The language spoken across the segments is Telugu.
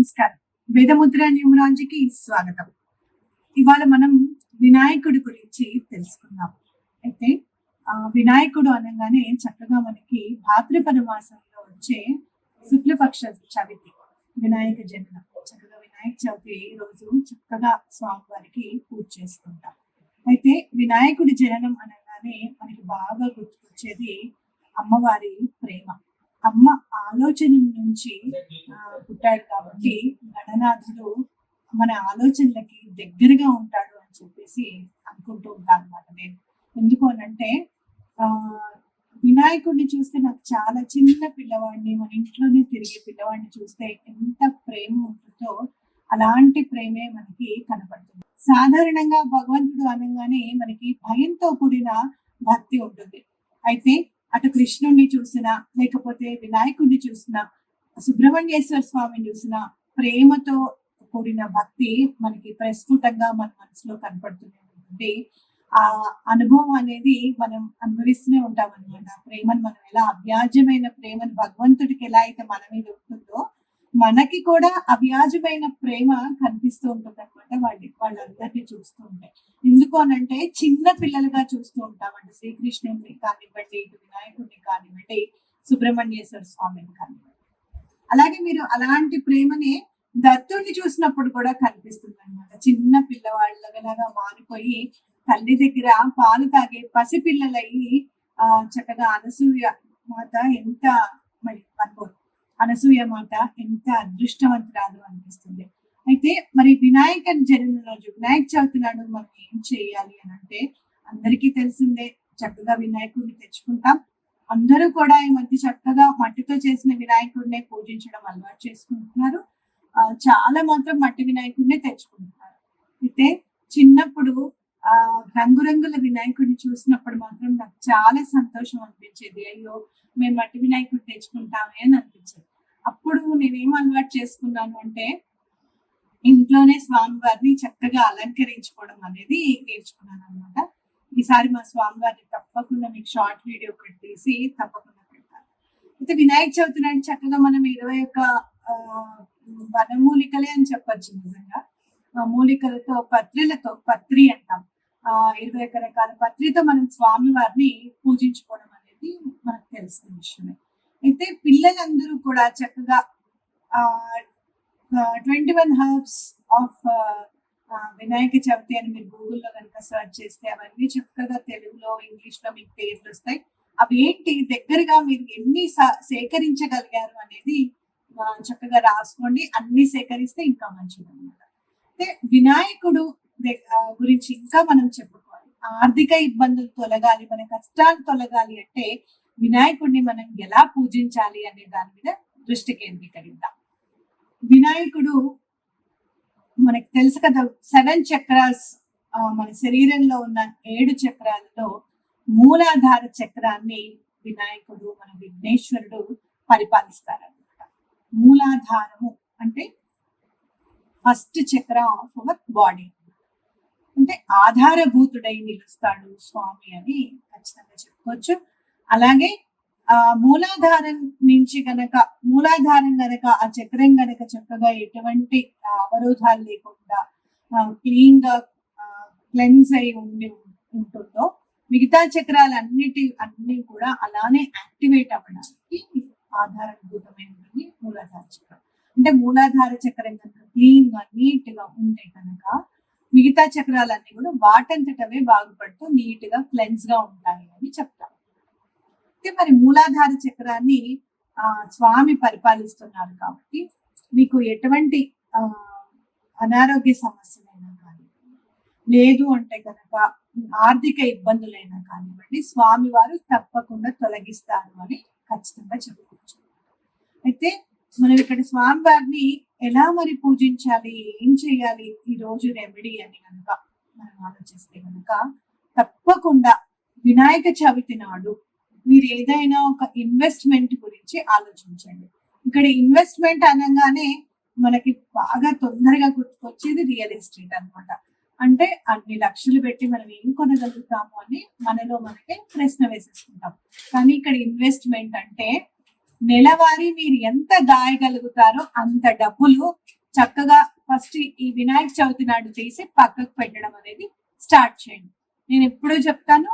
నమస్కారం. వేదముద్ర న్యూమరాలజీకి స్వాగతం. ఇవాళ మనం వినాయకుడి గురించి తెలుసుకుందాం. అయితే వినాయకుడు అనగానే చక్కగా మనకి భాద్రపద మాసంలో వచ్చే శుక్లపక్ష చవితి వినాయక జననం. చక్కగా వినాయక చవితి రోజు చక్కగా స్వామివారికి పూజ చేసుకుంటాం. అయితే వినాయకుడి జననం అనగానే మనకి బాగా గుర్తుకొచ్చేది అమ్మవారి ప్రేమ. అమ్మ ఆలోచన నుంచి పుట్టాడు కాబట్టి గణనాథుడు మన ఆలోచనలకి దగ్గరగా ఉంటాడు అని చెప్పేసి అనుకుంటూ ఉంటాను అనమాట నేను. ఎందుకు అనంటే ఆ వినాయకుడిని చూస్తే నాకు చాలా చిన్న పిల్లవాడిని మన ఇంట్లోనే తిరిగే పిల్లవాడిని చూస్తే ఎంత ప్రేమ ఉంటుందో అలాంటి ప్రేమే మనకి కనపడుతుంది. సాధారణంగా భగవంతుడు అనగానే మనకి భయంతో కూడిన భక్తి ఉంటుంది. అయితే అటు కృష్ణుడిని చూసినా లేకపోతే వినాయకుడిని చూసినా సుబ్రహ్మణ్యేశ్వర స్వామిని చూసినా ప్రేమతో కూడిన భక్తి మనకి ప్రస్ఫుటంగా మన మనసులో కనపడుతూనే ఉంటుంది. ఆ అనుభవం అనేది మనం అనుభవిస్తూనే ఉంటాం అనమాట ప్రేమను మనం ఎలా అభ్యాజమైన ప్రేమను భగవంతుడికి ఎలా అయితే మన మీద ఉంటుందో మనకి కూడా అవ్యాజమైన ప్రేమ కనిపిస్తూ ఉంటుంది అనమాట వాళ్ళ వాళ్ళందరినీ చూస్తూ ఉంటాయి ఎందుకు అనంటే చిన్న పిల్లలుగా చూస్తూ ఉంటాం శ్రీకృష్ణుడిని కానివ్వండి ఇటు వినాయకుడిని కానివ్వండి సుబ్రహ్మణ్యేశ్వర స్వామిని కానివ్వండి. అలాగే మీరు అలాంటి ప్రేమని దత్తుడిని చూసినప్పుడు కూడా కనిపిస్తుంది అనమాట చిన్న పిల్లవాళ్ళలాగా మారిపోయి తల్లి దగ్గర పాలు తాగే పసిపిల్లలయ్యి ఆ చక్కగా అనసూయ మాత ఎంత మరి మనకు అనసూయ మాట ఎంత అదృష్టవంతురాలు అనిపిస్తుంది. అయితే మరి వినాయక జన్మ రోజు వినాయక చవితి నాడు మనం ఏం చేయాలి అని అంటే అందరికీ తెలిసిందే చక్కగా వినాయకుడిని తెచ్చుకుంటాం. అందరూ కూడా ఈ మధ్య చక్కగా మట్టితో చేసిన వినాయకుడినే పూజించడం అలవాటు చేసుకుంటున్నారు. చాలా మాత్రం మట్టి వినాయకుడినే తెచ్చుకుంటున్నారు. అయితే చిన్నప్పుడు ఆ రంగురంగుల వినాయకుడిని చూసినప్పుడు మాత్రం నాకు చాలా సంతోషం అనిపించేది. అయ్యో మేము మట్టి వినాయకుడిని తెచ్చుకుంటామే అని అనిపించేది. అప్పుడు నేనేం అలవాటు చేసుకున్నాను అంటే ఇంట్లోనే స్వామివారిని చక్కగా అలంకరించుకోవడం అనేది నేర్చుకున్నాను అనమాట ఈసారి మా స్వామివారిని తప్పకుండా మీకు షార్ట్ వీడియో ఒకటి తీసి తప్పకుండా పెడతాను. అయితే వినాయక చవితి నాడు చక్కగా మనం ఇరవై ఒక్క ఆ, వనమూలికలే అని చెప్పొచ్చు నిజంగా. ఆ మూలికలతో పత్రిలతో పత్రి అంటాం. ఆ ఇరవై ఒక్క రకాల పత్రితో మనం స్వామివారిని పూజించుకోవడం అనేది మనకు తెలిసిన విషయమే. అయితే పిల్లలందరూ కూడా చక్కగా twenty one herbs of Vinayaka Chavithi అని మీరు గూగుల్లో కనుక సెర్చ్ చేస్తే అవన్నీ చక్కగా తెలుగులో ఇంగ్లీష్లో మీకు పేర్లు వస్తాయి. అవి ఏంటి? దగ్గరగా మీరు ఎన్ని సా- సేకరించగలిగారు అనేది చక్కగా రాసుకోండి. అన్ని సేకరిస్తే ఇంకా మంచిది అనమాట అయితే వినాయకుడు గురించి ఇంకా మనం చెప్పుకోవాలి. ఆర్థిక ఇబ్బందులు తొలగాలి మన కష్టాలు తొలగాలి అంటే వినాయకుడిని మనం ఎలా పూజించాలి అనే దాని మీద దృష్టి కేంద్రీకరిద్దాం. వినాయకుడు మనకి తెలుసు కదా సెవెన్ చక్రాస్ మన శరీరంలో ఉన్న ఏడు చక్రాలలో మూలాధార చక్రాన్ని వినాయకుడు మన విఘ్నేశ్వరుడు పరిపాలిస్తారనమాట మూలాధారము అంటే first chakra of our body. అంటే ఆధారభూతుడై నిలుస్తాడు స్వామి అని ఖచ్చితంగా చెప్పుకోవచ్చు. అలాగే ఆ మూలాధారం నుంచి గనక మూలాధారం గనక ఆ చక్రం గనక చక్కగా ఎటువంటి అవరోధాలు లేకుండా క్లీన్గా క్లెన్స్ అయి ఉండి ఉంటుందో మిగతా చక్రాలన్నిటి అన్ని కూడా అలానే యాక్టివేట్ అవ్వడానికి ఆధారభూతమై ఉంటుంది మూలాధార చక్రం. అంటే మూలాధార చక్రం కనుక క్లీన్గా నీట్గా ఉంటే కనుక మిగతా చక్రాలన్నీ కూడా వాటంతటవే బాగుపడుతూ నీట్గా క్లెన్స్గా ఉంటాయి అని చెప్తారు అయితే మరి మూలాధార చక్రాన్ని ఆ స్వామి పరిపాలిస్తున్నారు కాబట్టి మీకు ఎటువంటి అనారోగ్య సమస్యలైనా కానివ్వండి లేదు అంటే కనుక ఆర్థిక ఇబ్బందులైనా కానివ్వండి స్వామి వారు తప్పకుండా తొలగిస్తారు అని ఖచ్చితంగా చెప్పుకోవచ్చు అయితే మనం ఇక్కడ స్వామి వారిని ఎలా మరి పూజించాలి ఏం చేయాలి ఈ రోజు రెమెడీ అని కనుక మనం ఆలోచిస్తే కనుక తప్పకుండా వినాయక చవితి నాడు మీరు ఏదైనా ఒక ఇన్వెస్ట్మెంట్ గురించి ఆలోచించండి. ఇక్కడ ఇన్వెస్ట్మెంట్ అనగానే మనకి బాగా తొందరగా గుర్తుకొచ్చేది రియల్ ఎస్టేట్ అనమాట అంటే అన్ని లక్షలు పెట్టి మనం ఏం కొనగలుగుతాము అని మనలో మనకి ప్రశ్న వేసేసుకుంటాం. కానీ ఇక్కడ ఇన్వెస్ట్మెంట్ అంటే నెలవారీ మీరు ఎంత దాయగలుగుతారో అంత డబ్బులు చక్కగా ఫస్ట్ ఈ వినాయక చవితి నాడు తీసి పక్కకు పెట్టడం అనేది స్టార్ట్ చేయండి. నేను ఎప్పుడూ చెప్తాను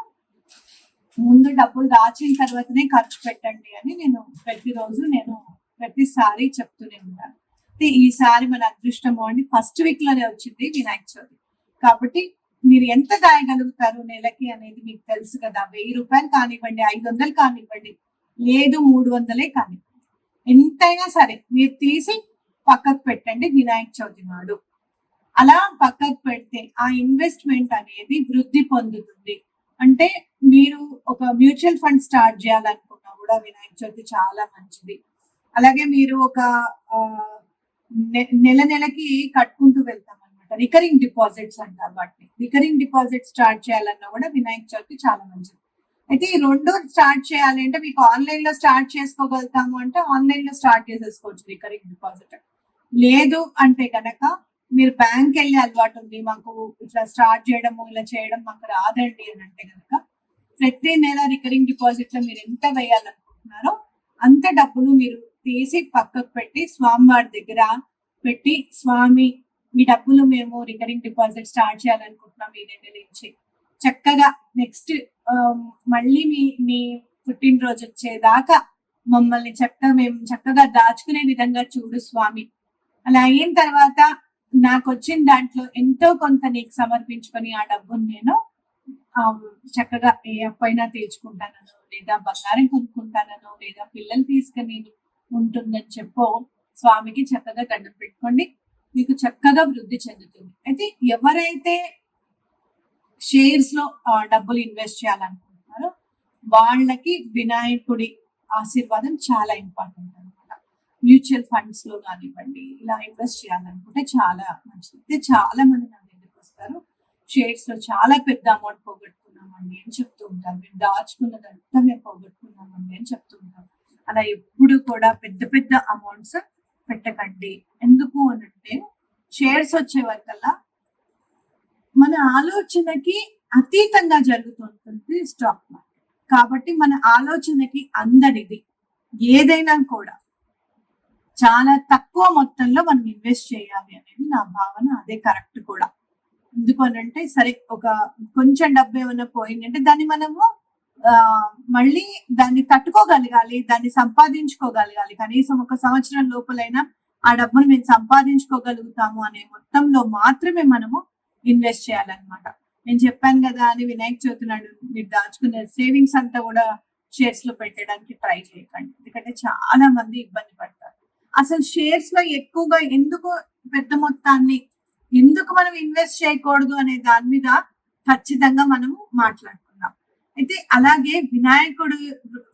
ముందు డబ్బులు దాచిన తర్వాతనే ఖర్చు పెట్టండి అని నేను ప్రతిరోజు నేను ప్రతిసారి చెప్తూనే ఉంటాను. అయితే ఈసారి మన అదృష్టం అండి ఫస్ట్ వీక్లోనే వచ్చింది వినాయక చవితి. కాబట్టి మీరు ఎంత దాయగలుగుతారు నెలకి అనేది మీకు తెలుసు కదా. వెయ్యి రూపాయలు కానివ్వండి ఐదు వందలు కానివ్వండి లేదు మూడు వందలే కానివ్వండి. ఎంతైనా సరే మీరు తీసి పక్కకు పెట్టండి వినాయక చవితి నాడు. అలా పక్కకు పెడితే ఆ ఇన్వెస్ట్మెంట్ అనేది వృద్ధి పొందుతుంది. అంటే మీరు ఒక మ్యూచువల్ ఫండ్ స్టార్ట్ చేయాలనుకున్నా కూడా వినాయక చవితి చాలా మంచిది. అలాగే మీరు ఒక నె- నెల నెలకి కట్టుకుంటూ వెళ్తాం అనమాట రికరింగ్ డిపాజిట్స్ అంటారు వాటిని. రికరింగ్ డిపాజిట్ స్టార్ట్ చేయాలన్నా కూడా వినాయక చవితి చాలా మంచిది. అయితే ఈ రెండు స్టార్ట్ చేయాలి అంటే మీకు ఆన్లైన్లో స్టార్ట్ చేసుకోగలుగుతాము అంటే ఆన్లైన్లో స్టార్ట్ చేసేసుకోవచ్చు రికరింగ్ డిపాజిట్. లేదు అంటే కనుక మీరు బ్యాంక్ వెళ్ళే అలవాటు ఉంది. మాకు ఇట్లా స్టార్ట్ చేయడము ఇలా చేయడం మాకు రాదండి అని అంటే కనుక ప్రతి నెల రికరింగ్ డిపాజిట్లో మీరు ఎంత వేయాలనుకుంటున్నారో అంత డబ్బులు మీరు తీసి పక్కకు పెట్టి స్వామివారి దగ్గర పెట్టి స్వామి మీ డబ్బులు మేము రికరింగ్ డిపాజిట్ స్టార్ట్ చేయాలనుకుంటున్నాం ఈ నెల నుంచి. చక్కగా నెక్స్ట్ మళ్ళీ మీ మీ పుట్టినరోజు వచ్చేదాకా మమ్మల్ని చక్కగా మేము చక్కగా దాచుకునే విధంగా చూడు స్వామి. అలా అయిన తర్వాత నాకు వచ్చిన దాంట్లో ఎంతో కొంత నీకు సమర్పించుకొని ఆ డబ్బును నేను చక్కగా ఏ అప్పైనా తీర్చుకుంటానను. లేదా బంగారం కొనుక్కుంటానను లేదా పిల్లలు తీసుకుని ఉంటుందని చెప్పో స్వామికి చక్కగా దండం పెట్టుకోండి. మీకు చక్కగా వృద్ధి చెందుతుంది. అయితే ఎవరైతే షేర్స్లో డబ్బులు ఇన్వెస్ట్ చేయాలనుకుంటున్నారో వాళ్ళకి వినాయకుడి ఆశీర్వాదం చాలా ఇంపార్టెంట్. మ్యూచువల్ ఫండ్స్లో కానివ్వండి ఇలా ఇన్వెస్ట్ చేయాలనుకుంటే చాలా మంచిది. అయితే చాలా మంది నా దగ్గరికి వస్తారు? షేర్స్లో చాలా పెద్ద అమౌంట్ పోగొట్టుకున్నామండి అని చెప్తూ ఉంటారు. మేము దాచుకున్నదంతా మేము పోగొట్టుకున్నామండి అని చెప్తూ ఉంటారు. అలా ఎప్పుడు కూడా పెద్ద పెద్ద అమౌంట్స్ పెట్టకండి. ఎందుకు అని అంటే షేర్స్ వచ్చే వరకల్లా మన ఆలోచనకి అతీతంగా జరుగుతుంటుంది స్టాక్ మార్కెట్. కాబట్టి మన ఆలోచనకి అందరిది ఏదైనా కూడా చాలా తక్కువ మొత్తంలో మనం ఇన్వెస్ట్ చేయాలి అనేది నా భావన. అదే కరెక్ట్ కూడా. ఎందుకనంటే సరే ఒక కొంచెం డబ్బు ఏమైనా పోయిందంటే దాన్ని మనము మళ్ళీ దాన్ని తట్టుకోగలగాలి దాన్ని సంపాదించుకోగలగాలి. కనీసం ఒక సంవత్సరం లోపలైనా ఆ డబ్బును మేము సంపాదించుకోగలుగుతాము అనే మొత్తంలో మాత్రమే మనము ఇన్వెస్ట్ చేయాలన్నమాట. నేను చెప్పాను కదా అని వినాయక చవితి నాడు మీరు దాచుకునే సేవింగ్స్ అంతా కూడా షేర్స్లో పెట్టడానికి ట్రై చేయకండి. ఎందుకంటే చాలా మంది ఇబ్బంది పడతారు. అసలు షేర్స్లో ఎక్కువగా ఎందుకు పెద్ద మొత్తాన్ని ఎందుకు మనం ఇన్వెస్ట్ చేయకూడదు అనే దాని మీద ఖచ్చితంగా మనము మాట్లాడుకుందాం. అయితే అలాగే వినాయకుడు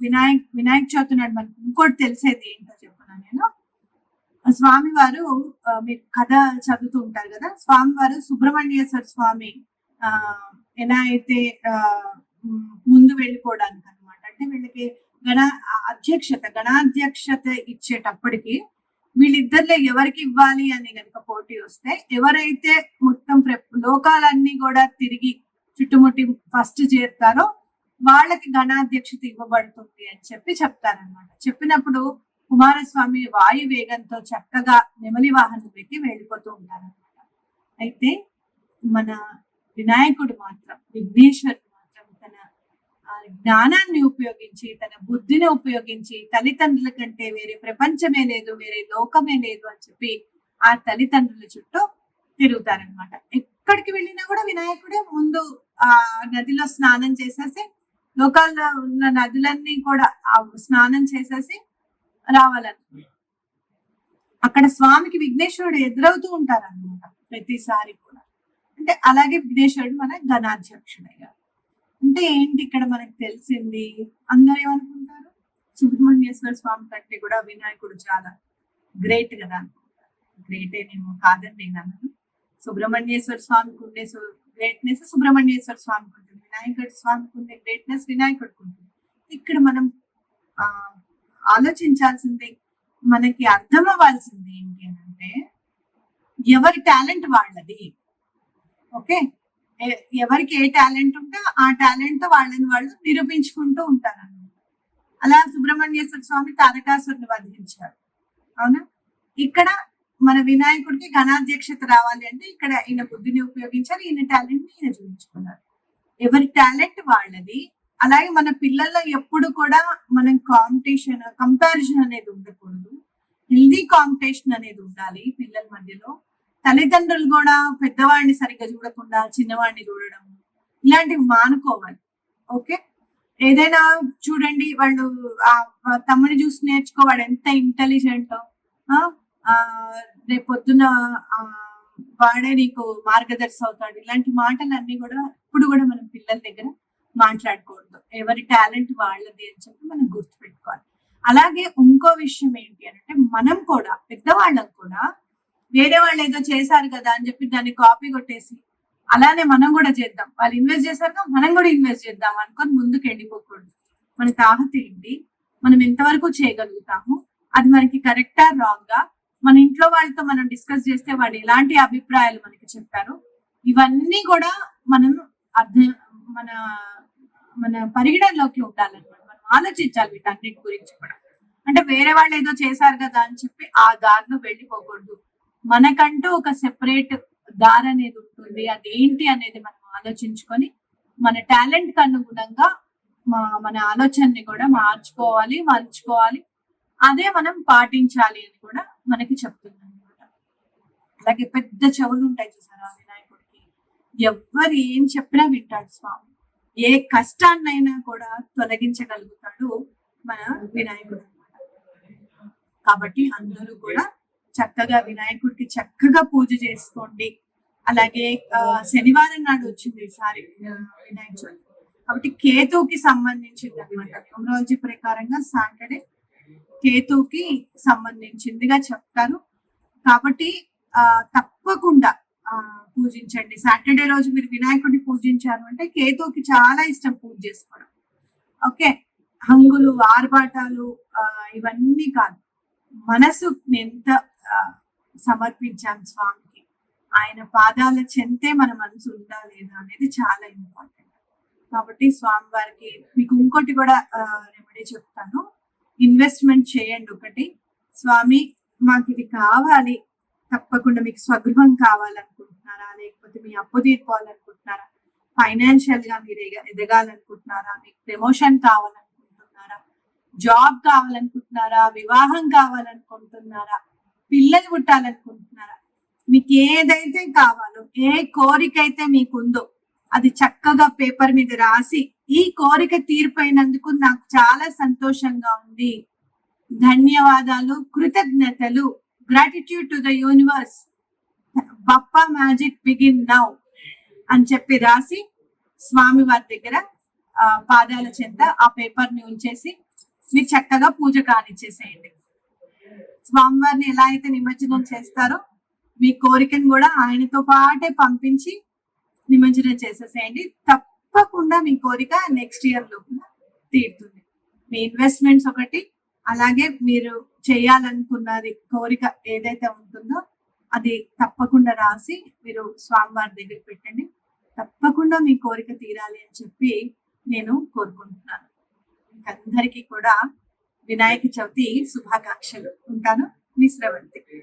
వినాయక్ వినాయక చవితి నాడు మనకు ఇంకోటి తెలిసేది ఏంటో చెప్పున్నా నేను. స్వామివారు మీరు కథ చదువుతూ ఉంటారు కదా స్వామివారు సుబ్రహ్మణ్యేశ్వర స్వామి ఆ ఎలా అయితే ఆ ముందు వెళ్ళిపోవడానికి అనమాట అంటే వీళ్ళకి గణ అధ్యక్షత గణాధ్యక్షత ఇచ్చేటప్పటికి వీళ్ళిద్దరిలో ఎవరికి ఇవ్వాలి అని గనుక పోటీ వస్తే ఎవరైతే మొత్తం ప్ర- లోకాలన్నీ కూడా తిరిగి చుట్టుముట్టి ఫస్ట్ చేరుతారో వాళ్ళకి గణాధ్యక్షత ఇవ్వబడుతుంది అని చెప్పి చెప్తారనమాట చెప్పినప్పుడు కుమారస్వామి వాయు వేగంతో చక్కగా నెమలి వాహనం పెట్టి వెళ్ళిపోతూ ఉంటారనమాట అయితే మన వినాయకుడు మాత్రం విఘ్నేశ్వర్ వారి జ్ఞానాన్ని ఉపయోగించి తన బుద్ధిని ఉపయోగించి తల్లిదండ్రుల కంటే వేరే ప్రపంచమే లేదు వేరే లోకమే లేదు అని చెప్పి ఆ తల్లిదండ్రుల చుట్టూ తిరుగుతారనమాట ఎక్కడికి వెళ్ళినా కూడా వినాయకుడే ముందు ఆ నదిలో స్నానం చేసేసి లోకాల్లో ఉన్న నదులన్నీ కూడా ఆ స్నానం చేసేసి రావాలని అక్కడ స్వామికి విఘ్నేశ్వరుడు ఎదురవుతూ ఉంటారనమాట ప్రతిసారి కూడా. అంటే అలాగే విఘ్నేశ్వరుడు మన ఘనాధ్యక్షుడయ్యారు అంటే ఏంటి ఇక్కడ మనకు తెలిసింది? అందరూ ఏమనుకుంటారు? సుబ్రహ్మణ్యేశ్వర స్వామి కంటే కూడా వినాయకుడు చాలా గ్రేట్ కదా అనుకుంటారు. గ్రేట్ ఏమేమో కాదని నేను అన్నాను సుబ్రహ్మణ్యేశ్వర స్వామికి ఉండే గ్రేట్నెస్ సుబ్రహ్మణ్యేశ్వర స్వామికి ఉంటుంది. వినాయకుడి స్వామికి ఉండే గ్రేట్నెస్ వినాయకుడికి ఉంటుంది. ఇక్కడ మనం ఆ ఆలోచించాల్సింది మనకి అర్థం అవ్వాల్సింది ఏంటి అని అంటే ఎవరి టాలెంట్ వాళ్ళది? ఓకే? ఎవరికి ఏ టాలెంట్ ఉంటే ఆ టాలెంట్తో వాళ్ళని వాళ్ళు నిరూపించుకుంటూ ఉంటారు అలా సుబ్రహ్మణ్యేశ్వర స్వామి తారకాసురుని వధించారు. అవునా? ఇక్కడ మన వినాయకుడికి ఘనాధ్యక్షత రావాలి అంటే ఇక్కడ ఈయన బుద్ధిని ఉపయోగించారు ఈయన టాలెంట్ని ఈయన చూపించుకున్నారు. ఎవరి టాలెంట్ వాళ్ళది అలాగే మన పిల్లల్లో ఎప్పుడు కూడా మనం కాంపిటీషన్ కంపారిజన్ అనేది ఉండకూడదు. హెల్దీ కాంపిటీషన్ అనేది ఉండాలి పిల్లల మధ్యలో. తల్లిదండ్రులు కూడా పెద్దవాడిని సరిగ్గా చూడకుండా చిన్నవాడిని చూడడం ఇలాంటివి మానుకోవాలి. ఓకే? ఏదైనా చూడండి వాళ్ళు ఆ తమ్ముని చూసి నేర్చుకో వాడు ఎంత ఇంటెలిజెంట్ రేపు పొద్దున వాడే నీకు మార్గదర్శి అవుతాడు. ఇలాంటి మాటలన్నీ కూడా ఇప్పుడు కూడా మనం పిల్లల దగ్గర మాట్లాడకూడదు. ఎవరి టాలెంట్ వాళ్ళది అని చెప్పి మనం గుర్తుపెట్టుకోవాలి. అలాగే ఇంకో విషయం ఏంటి అంటే మనం కూడా పెద్దవాళ్ళకు కూడా వేరే వాళ్ళు ఏదో చేశారు కదా అని చెప్పి దాన్ని కాపీ కొట్టేసి అలానే మనం కూడా చేద్దాం. వాళ్ళు ఇన్వెస్ట్ చేశారుగా మనం కూడా ఇన్వెస్ట్ చేద్దాం అనుకొని ముందుకు వెళ్ళిపోకూడదు. మన తాహత ఏంటి? మనం ఎంతవరకు చేయగలుగుతాము? అది మనకి కరెక్టా రాంగ్గా మన ఇంట్లో వాళ్ళతో మనం డిస్కస్ చేస్తే వాళ్ళు ఎలాంటి అభిప్రాయాలు మనకి చెప్పారు? ఇవన్నీ కూడా మనం అర్థం మన మన పరిగణలోకి ఉండాలన్నమాట. మనం ఆలోచించాలి వీటన్నిటి గురించి కూడా. అంటే వేరే వాళ్ళు ఏదో చేశారు కదా అని చెప్పి ఆ దారిలో వెళ్ళిపోకూడదు. మనకంటూ ఒక సెపరేట్ దారి అనేది ఉంటుంది. అదేంటి అనేది మనం ఆలోచించుకొని మన టాలెంట్కి అనుగుణంగా మన ఆలోచనని కూడా మార్చుకోవాలి మలుచుకోవాలి. అదే మనం పాటించాలి అని కూడా మనకి చెప్తుంది అనమాట అలాగే పెద్ద చెవులు ఉంటాయి చూసారా వినాయకుడికి. ఎవ్వరు ఏం చెప్పినా వింటాడు స్వామి. ఏ కష్టాన్నైనా కూడా తొలగించగలుగుతాడు మన వినాయకుడు అన్నమాట. కాబట్టి అందరూ కూడా చక్కగా వినాయకుడికి చక్కగా పూజ చేసుకోండి. అలాగే శనివారం నాడు వచ్చింది ఈసారి వినాయక చవితి. కాబట్టి కేతువుకి సంబంధించింది అనమాట న్యూమరాలజీ ప్రకారంగా సాటర్డే కేతువుకి సంబంధించిందిగా చెప్తారు కాబట్టి ఆ తప్పకుండా ఆ పూజించండి. సాటర్డే రోజు మీరు వినాయకుడిని పూజించారు అంటే కేతువుకి చాలా ఇష్టం పూజ చేసుకోవడం. ఓకే? హంగులు ఆర్భాటాలు ఆ, ఇవన్నీ కాదు. మనసు ఎంత సమర్పించాం స్వామికి. ఆయన పాదాల చెంతే మన మనసు ఉందా లేదా అనేది చాలా ఇంపార్టెంట్ కాబట్టి స్వామి వారికి మీకు ఇంకోటి కూడా రెమెడీ చెప్తాను. ఇన్వెస్ట్మెంట్ చేయండి ఒకటి. స్వామి మాకు ఇది కావాలి. తప్పకుండా మీకు స్వగృహం కావాలనుకుంటున్నారా? లేకపోతే మీ అప్పు తీర్పాలనుకుంటున్నారా ఫైనాన్షియల్గా మీరు ఎదగాలనుకుంటున్నారా? మీకు ప్రమోషన్ కావాలనుకుంటున్నారా? జాబ్ కావాలనుకుంటున్నారా? వివాహం కావాలనుకుంటున్నారా? పిల్లలు పుట్టాలనుకుంటున్నారా? మీకు ఏదైతే కావాలో ఏ కోరిక అయితే మీకుందో అది చక్కగా పేపర్ మీద రాసి ఈ కోరిక తీరిపోయినందుకు నాకు చాలా సంతోషంగా ఉంది. ధన్యవాదాలు కృతజ్ఞతలు. Gratitude to the universe Bappa magic begin now అని చెప్పి రాసి స్వామి వారి దగ్గర ఆ, పాదాల చెంత ఆ పేపర్ని ఉంచేసి మీరు చక్కగా పూజ కానిచ్చేసేయండి. స్వామివారిని ఎలా అయితే నిమజ్జనం చేస్తారో మీ కోరికను కూడా ఆయనతో పాటే పంపించి నిమజ్జనం చేసేసేయండి. తప్పకుండా మీ కోరిక నెక్స్ట్ ఇయర్ లోపల తీరుతుంది. మీ ఇన్వెస్ట్మెంట్స్ ఒకటి అలాగే మీరు చేయాలనుకున్నది కోరిక ఏదైతే ఉంటుందో అది తప్పకుండా రాసి మీరు స్వామివారి దగ్గర పెట్టండి. తప్పకుండా మీ కోరిక తీరాలి అని చెప్పి నేను కోరుకుంటున్నాను. అందరికీ కూడా వినాయక చవితి శుభాకాంక్షలు ఉంటాను. మీ శ్రవంతి.